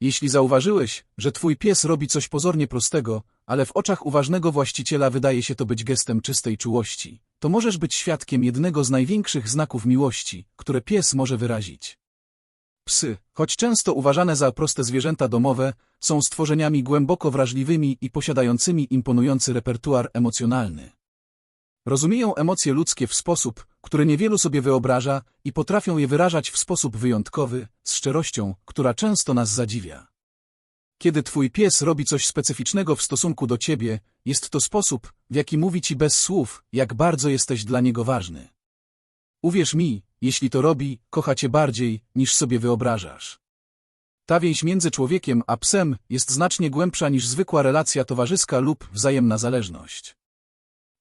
Jeśli zauważyłeś, że twój pies robi coś pozornie prostego, ale w oczach uważnego właściciela wydaje się to być gestem czystej czułości, to możesz być świadkiem jednego z największych znaków miłości, które pies może wyrazić. Psy, choć często uważane za proste zwierzęta domowe, są stworzeniami głęboko wrażliwymi i posiadającymi imponujący repertuar emocjonalny. Rozumieją emocje ludzkie w sposób, który niewielu sobie wyobraża i potrafią je wyrażać w sposób wyjątkowy, z szczerością, która często nas zadziwia. Kiedy twój pies robi coś specyficznego w stosunku do ciebie, jest to sposób, w jaki mówi ci bez słów, jak bardzo jesteś dla niego ważny. Uwierz mi, jeśli to robi, kocha cię bardziej, niż sobie wyobrażasz. Ta więź między człowiekiem a psem jest znacznie głębsza niż zwykła relacja towarzyska lub wzajemna zależność.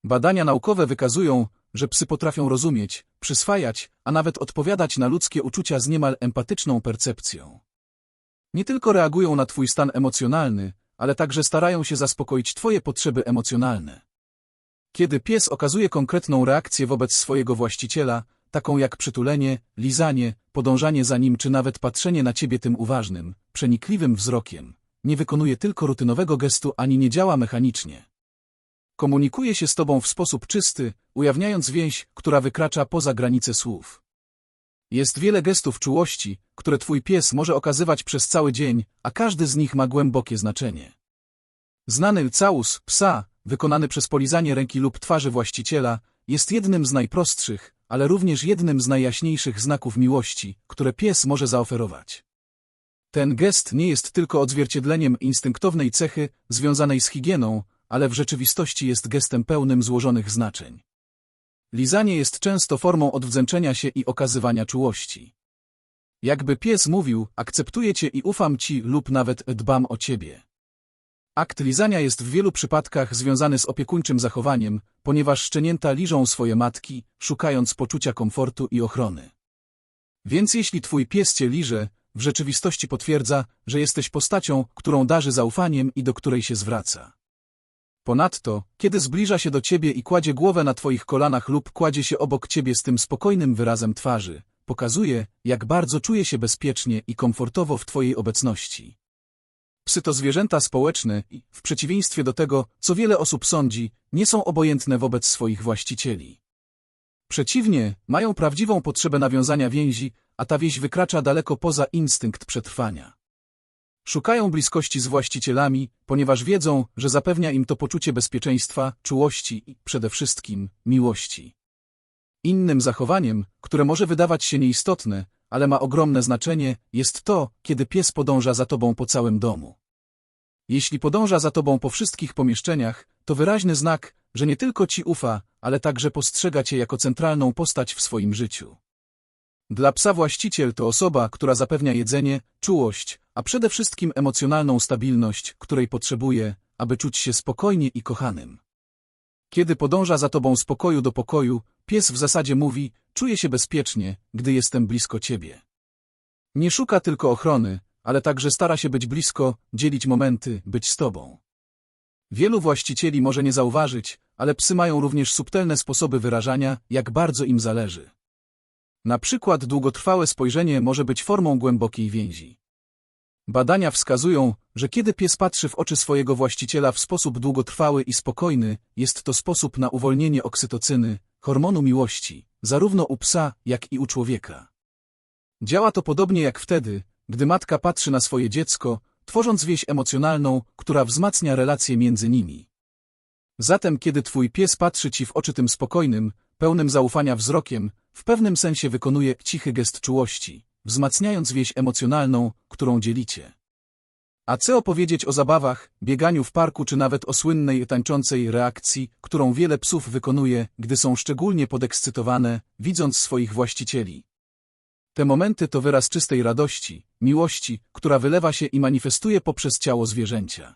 Badania naukowe wykazują, że psy potrafią rozumieć, przyswajać, a nawet odpowiadać na ludzkie uczucia z niemal empatyczną percepcją. Nie tylko reagują na twój stan emocjonalny, ale także starają się zaspokoić twoje potrzeby emocjonalne. Kiedy pies okazuje konkretną reakcję wobec swojego właściciela, taką jak przytulenie, lizanie, podążanie za nim czy nawet patrzenie na ciebie tym uważnym, przenikliwym wzrokiem, nie wykonuje tylko rutynowego gestu ani nie działa mechanicznie. Komunikuje się z tobą w sposób czysty, ujawniając więź, która wykracza poza granice słów. Jest wiele gestów czułości, które twój pies może okazywać przez cały dzień, a każdy z nich ma głębokie znaczenie. Znany całus psa, wykonany przez polizanie ręki lub twarzy właściciela, jest jednym z najprostszych, ale również jednym z najjaśniejszych znaków miłości, które pies może zaoferować. Ten gest nie jest tylko odzwierciedleniem instynktownej cechy związanej z higieną, ale w rzeczywistości jest gestem pełnym złożonych znaczeń. Lizanie jest często formą odwdzięczenia się i okazywania czułości. Jakby pies mówił, akceptuję cię i ufam ci lub nawet dbam o ciebie. Akt lizania jest w wielu przypadkach związany z opiekuńczym zachowaniem, ponieważ szczenięta liżą swoje matki, szukając poczucia komfortu i ochrony. Więc jeśli twój pies cię liże, w rzeczywistości potwierdza, że jesteś postacią, którą darzy zaufaniem i do której się zwraca. Ponadto, kiedy zbliża się do ciebie i kładzie głowę na twoich kolanach lub kładzie się obok ciebie z tym spokojnym wyrazem twarzy, pokazuje, jak bardzo czuje się bezpiecznie i komfortowo w twojej obecności. Psy to zwierzęta społeczne i, w przeciwieństwie do tego, co wiele osób sądzi, nie są obojętne wobec swoich właścicieli. Przeciwnie, mają prawdziwą potrzebę nawiązania więzi, a ta więź wykracza daleko poza instynkt przetrwania. Szukają bliskości z właścicielami, ponieważ wiedzą, że zapewnia im to poczucie bezpieczeństwa, czułości i, przede wszystkim, miłości. Innym zachowaniem, które może wydawać się nieistotne, ale ma ogromne znaczenie, jest to, kiedy pies podąża za tobą po całym domu. Jeśli podąża za tobą po wszystkich pomieszczeniach, to wyraźny znak, że nie tylko ci ufa, ale także postrzega cię jako centralną postać w swoim życiu. Dla psa właściciel to osoba, która zapewnia jedzenie, czułość, a przede wszystkim emocjonalną stabilność, której potrzebuje, aby czuć się spokojnie i kochanym. Kiedy podąża za tobą z pokoju do pokoju, pies w zasadzie mówi, czuję się bezpiecznie, gdy jestem blisko ciebie. Nie szuka tylko ochrony, ale także stara się być blisko, dzielić momenty, być z tobą. Wielu właścicieli może nie zauważyć, ale psy mają również subtelne sposoby wyrażania, jak bardzo im zależy. Na przykład długotrwałe spojrzenie może być formą głębokiej więzi. Badania wskazują, że kiedy pies patrzy w oczy swojego właściciela w sposób długotrwały i spokojny, jest to sposób na uwolnienie oksytocyny, hormonu miłości, zarówno u psa, jak i u człowieka. Działa to podobnie jak wtedy, gdy matka patrzy na swoje dziecko, tworząc wieś emocjonalną, która wzmacnia relacje między nimi. Zatem kiedy twój pies patrzy ci w oczy tym spokojnym, pełnym zaufania wzrokiem, w pewnym sensie wykonuje cichy gest czułości, wzmacniając wieś emocjonalną, którą dzielicie. A co opowiedzieć o zabawach, bieganiu w parku czy nawet o słynnej tańczącej reakcji, którą wiele psów wykonuje, gdy są szczególnie podekscytowane, widząc swoich właścicieli. Te momenty to wyraz czystej radości, miłości, która wylewa się i manifestuje poprzez ciało zwierzęcia.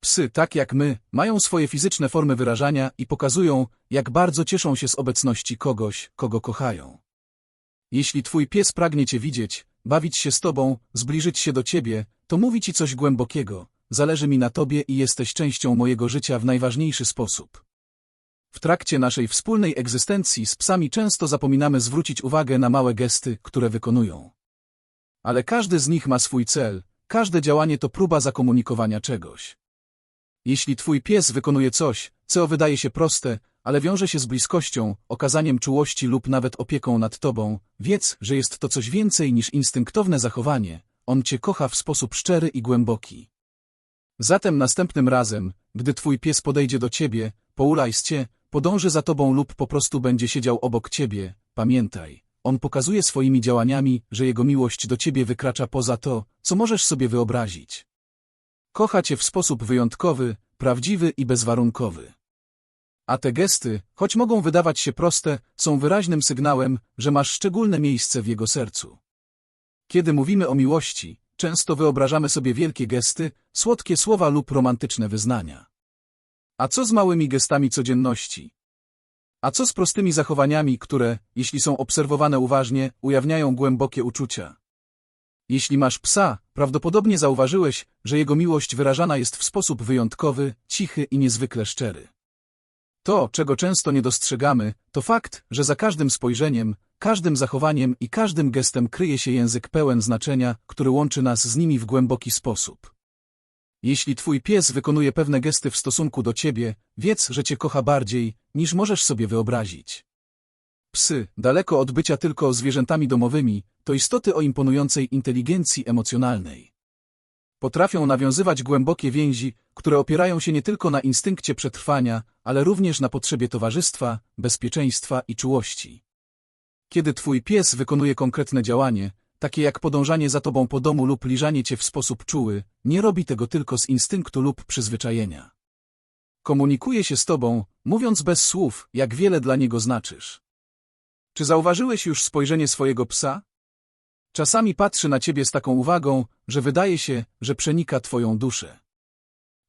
Psy, tak jak my, mają swoje fizyczne formy wyrażania i pokazują, jak bardzo cieszą się z obecności kogoś, kogo kochają. Jeśli twój pies pragnie cię widzieć, bawić się z tobą, zbliżyć się do ciebie, to mówi ci coś głębokiego. Zależy mi na tobie i jesteś częścią mojego życia w najważniejszy sposób. W trakcie naszej wspólnej egzystencji z psami często zapominamy zwrócić uwagę na małe gesty, które wykonują. Ale każdy z nich ma swój cel, każde działanie to próba zakomunikowania czegoś. Jeśli twój pies wykonuje coś, co wydaje się proste, ale wiąże się z bliskością, okazaniem czułości lub nawet opieką nad tobą, wiedz, że jest to coś więcej niż instynktowne zachowanie, on cię kocha w sposób szczery i głęboki. Zatem następnym razem, gdy twój pies podejdzie do ciebie, poulajs cię, podąży za tobą lub po prostu będzie siedział obok ciebie, pamiętaj, on pokazuje swoimi działaniami, że jego miłość do ciebie wykracza poza to, co możesz sobie wyobrazić. Kocha cię w sposób wyjątkowy, prawdziwy i bezwarunkowy. A te gesty, choć mogą wydawać się proste, są wyraźnym sygnałem, że masz szczególne miejsce w jego sercu. Kiedy mówimy o miłości, często wyobrażamy sobie wielkie gesty, słodkie słowa lub romantyczne wyznania. A co z małymi gestami codzienności? A co z prostymi zachowaniami, które, jeśli są obserwowane uważnie, ujawniają głębokie uczucia? Jeśli masz psa, prawdopodobnie zauważyłeś, że jego miłość wyrażana jest w sposób wyjątkowy, cichy i niezwykle szczery. To, czego często nie dostrzegamy, to fakt, że za każdym spojrzeniem, każdym zachowaniem i każdym gestem kryje się język pełen znaczenia, który łączy nas z nimi w głęboki sposób. Jeśli twój pies wykonuje pewne gesty w stosunku do ciebie, wiedz, że cię kocha bardziej, niż możesz sobie wyobrazić. Psy, daleko od bycia tylko zwierzętami domowymi, to istoty o imponującej inteligencji emocjonalnej. Potrafią nawiązywać głębokie więzi, które opierają się nie tylko na instynkcie przetrwania, ale również na potrzebie towarzystwa, bezpieczeństwa i czułości. Kiedy twój pies wykonuje konkretne działanie, takie jak podążanie za tobą po domu lub liżanie cię w sposób czuły, nie robi tego tylko z instynktu lub przyzwyczajenia. Komunikuje się z tobą, mówiąc bez słów, jak wiele dla niego znaczysz. Czy zauważyłeś już spojrzenie swojego psa? Czasami patrzy na ciebie z taką uwagą, że wydaje się, że przenika twoją duszę.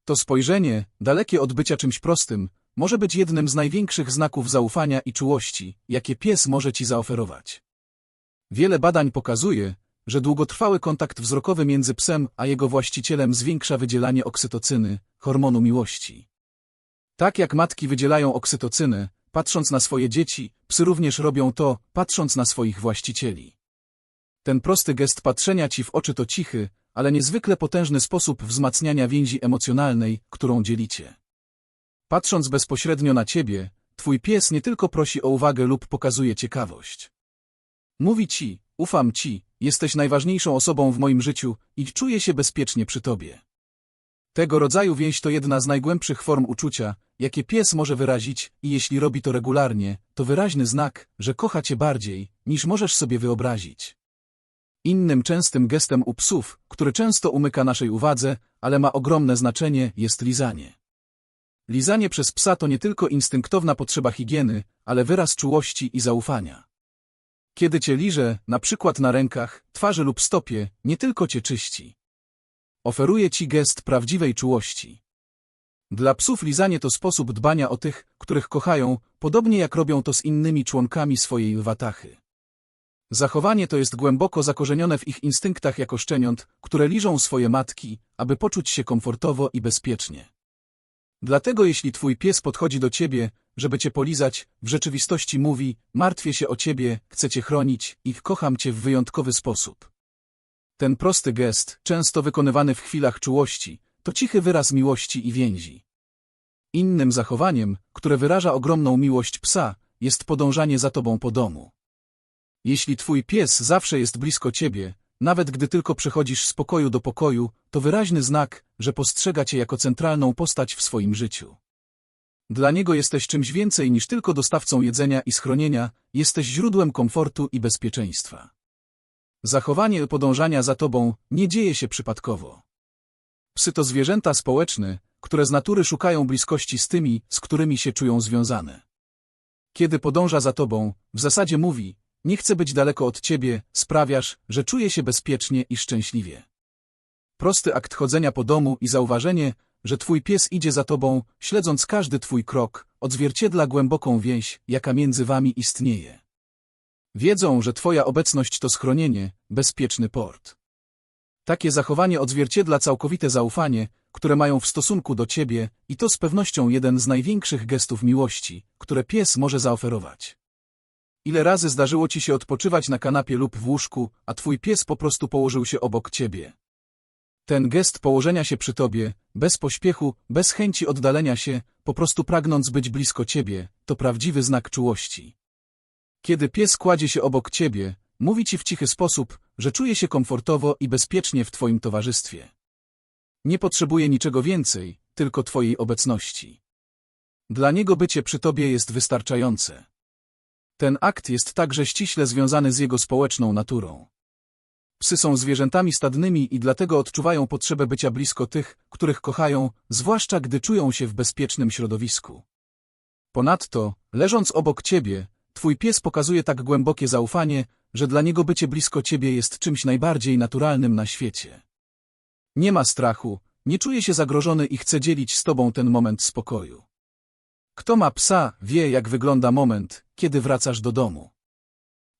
To spojrzenie, dalekie od bycia czymś prostym, może być jednym z największych znaków zaufania i czułości, jakie pies może ci zaoferować. Wiele badań pokazuje, że długotrwały kontakt wzrokowy między psem a jego właścicielem zwiększa wydzielanie oksytocyny, hormonu miłości. Tak jak matki wydzielają oksytocynę, patrząc na swoje dzieci, psy również robią to, patrząc na swoich właścicieli. Ten prosty gest patrzenia ci w oczy to cichy, ale niezwykle potężny sposób wzmacniania więzi emocjonalnej, którą dzielicie. Patrząc bezpośrednio na ciebie, twój pies nie tylko prosi o uwagę lub pokazuje ciekawość. Mówi ci, ufam ci, jesteś najważniejszą osobą w moim życiu i czuję się bezpiecznie przy tobie. Tego rodzaju więź to jedna z najgłębszych form uczucia, jakie pies może wyrazić i jeśli robi to regularnie, to wyraźny znak, że kocha cię bardziej, niż możesz sobie wyobrazić. Innym częstym gestem u psów, który często umyka naszej uwadze, ale ma ogromne znaczenie, jest lizanie. Lizanie przez psa to nie tylko instynktowna potrzeba higieny, ale wyraz czułości i zaufania. Kiedy cię liże, na przykład na rękach, twarzy lub stopie, nie tylko cię czyści. Oferuje ci gest prawdziwej czułości. Dla psów lizanie to sposób dbania o tych, których kochają, podobnie jak robią to z innymi członkami swojej watachy. Zachowanie to jest głęboko zakorzenione w ich instynktach jako szczeniąt, które liżą swoje matki, aby poczuć się komfortowo i bezpiecznie. Dlatego jeśli twój pies podchodzi do ciebie, żeby cię polizać, w rzeczywistości mówi, martwię się o ciebie, chcę cię chronić i kocham cię w wyjątkowy sposób. Ten prosty gest, często wykonywany w chwilach czułości, to cichy wyraz miłości i więzi. Innym zachowaniem, które wyraża ogromną miłość psa, jest podążanie za tobą po domu. Jeśli twój pies zawsze jest blisko ciebie, nawet gdy tylko przechodzisz z pokoju do pokoju, to wyraźny znak, że postrzega cię jako centralną postać w swoim życiu. Dla niego jesteś czymś więcej niż tylko dostawcą jedzenia i schronienia, jesteś źródłem komfortu i bezpieczeństwa. Zachowanie podążania za tobą nie dzieje się przypadkowo. Psy to zwierzęta społeczne, które z natury szukają bliskości z tymi, z którymi się czują związane. Kiedy podąża za tobą, w zasadzie mówi, nie chcę być daleko od ciebie, sprawiasz, że czuję się bezpiecznie i szczęśliwie. Prosty akt chodzenia po domu i zauważenie, że twój pies idzie za tobą, śledząc każdy twój krok, odzwierciedla głęboką więź, jaka między wami istnieje. Wiedzą, że twoja obecność to schronienie, bezpieczny port. Takie zachowanie odzwierciedla całkowite zaufanie, które mają w stosunku do ciebie i to z pewnością jeden z największych gestów miłości, które pies może zaoferować. Ile razy zdarzyło ci się odpoczywać na kanapie lub w łóżku, a twój pies po prostu położył się obok ciebie? Ten gest położenia się przy tobie, bez pośpiechu, bez chęci oddalenia się, po prostu pragnąc być blisko ciebie, to prawdziwy znak czułości. Kiedy pies kładzie się obok ciebie, mówi ci w cichy sposób, że czuje się komfortowo i bezpiecznie w twoim towarzystwie. Nie potrzebuje niczego więcej, tylko twojej obecności. Dla niego bycie przy tobie jest wystarczające. Ten akt jest także ściśle związany z jego społeczną naturą. Psy są zwierzętami stadnymi i dlatego odczuwają potrzebę bycia blisko tych, których kochają, zwłaszcza gdy czują się w bezpiecznym środowisku. Ponadto, leżąc obok ciebie, twój pies pokazuje tak głębokie zaufanie, że dla niego bycie blisko ciebie jest czymś najbardziej naturalnym na świecie. Nie ma strachu, nie czuje się zagrożony i chce dzielić z tobą ten moment spokoju. Kto ma psa, wie jak wygląda moment, kiedy wracasz do domu.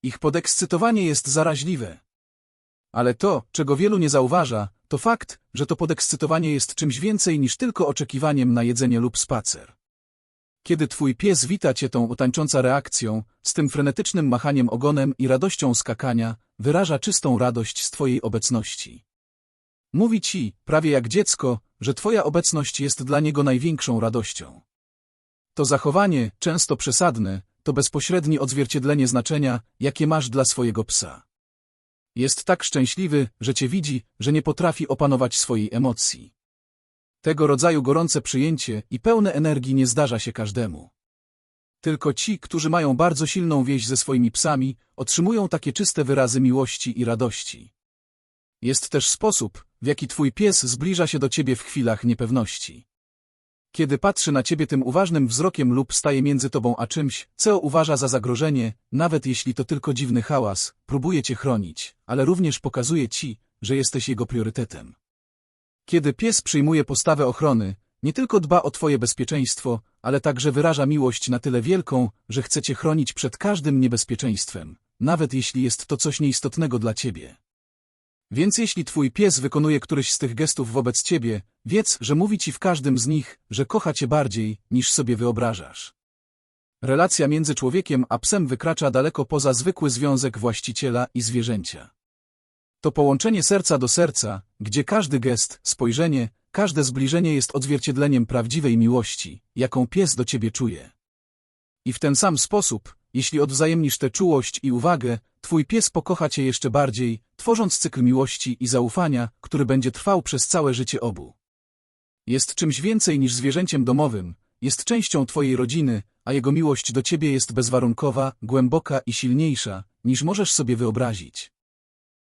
Ich podekscytowanie jest zaraźliwe. Ale to, czego wielu nie zauważa, to fakt, że to podekscytowanie jest czymś więcej niż tylko oczekiwaniem na jedzenie lub spacer. Kiedy twój pies wita cię tą utańcząca reakcją, z tym frenetycznym machaniem ogonem i radością skakania, wyraża czystą radość z twojej obecności. Mówi ci, prawie jak dziecko, że twoja obecność jest dla niego największą radością. To zachowanie, często przesadne, to bezpośrednie odzwierciedlenie znaczenia, jakie masz dla swojego psa. Jest tak szczęśliwy, że cię widzi, że nie potrafi opanować swojej emocji. Tego rodzaju gorące przyjęcie i pełne energii nie zdarza się każdemu. Tylko ci, którzy mają bardzo silną więź ze swoimi psami, otrzymują takie czyste wyrazy miłości i radości. Jest też sposób, w jaki twój pies zbliża się do ciebie w chwilach niepewności. Kiedy patrzy na ciebie tym uważnym wzrokiem lub staje między tobą a czymś, co uważa za zagrożenie, nawet jeśli to tylko dziwny hałas, próbuje cię chronić, ale również pokazuje ci, że jesteś jego priorytetem. Kiedy pies przyjmuje postawę ochrony, nie tylko dba o twoje bezpieczeństwo, ale także wyraża miłość na tyle wielką, że chce cię chronić przed każdym niebezpieczeństwem, nawet jeśli jest to coś nieistotnego dla ciebie. Więc jeśli twój pies wykonuje któryś z tych gestów wobec ciebie, wiedz, że mówi ci w każdym z nich, że kocha cię bardziej, niż sobie wyobrażasz. Relacja między człowiekiem a psem wykracza daleko poza zwykły związek właściciela i zwierzęcia. To połączenie serca do serca, gdzie każdy gest, spojrzenie, każde zbliżenie jest odzwierciedleniem prawdziwej miłości, jaką pies do ciebie czuje. I w ten sam sposób, jeśli odwzajemnisz tę czułość i uwagę, twój pies pokocha cię jeszcze bardziej, tworząc cykl miłości i zaufania, który będzie trwał przez całe życie obu. Jest czymś więcej niż zwierzęciem domowym, jest częścią twojej rodziny, a jego miłość do ciebie jest bezwarunkowa, głęboka i silniejsza, niż możesz sobie wyobrazić.